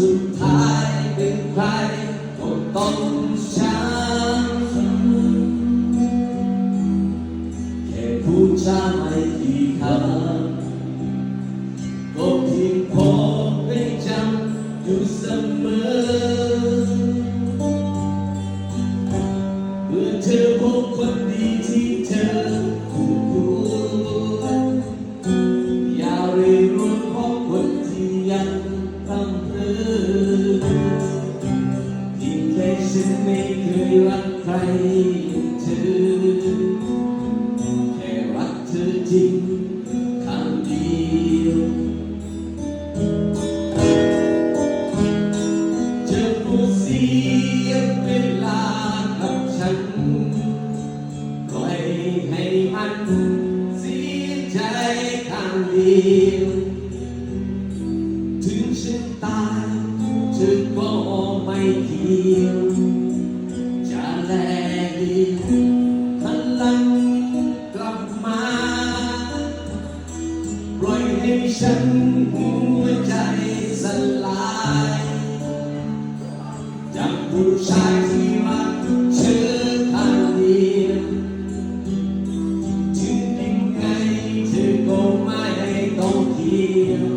สุดท้ายเป็นใครคนต้องช้ำแค่พูดจาไม่กี่คำก็เพียงพอให้จำอยู่เสมอเมื่อเธอพบคนดีที่เธอคู่ควรอย่าเรียนรู้พบคนที่ยัง from ยงแค่ฉันไม่เคยรักใครอย่างเธอ แค่รักเธอจริงคำเดียวเธอผู้เสียเวลากับฉันปล่อยให้มันเสียใจข้างเดียว ฉันตายเธอก็ไม่เกี่ยวจะแลดีพลังกลับมาปล่อยให้ฉันหัวใจสลายจากผู้ชายที่มักเธอทางเดียวถึงยังไงเธอก็ไม่ต้องเกี่ยว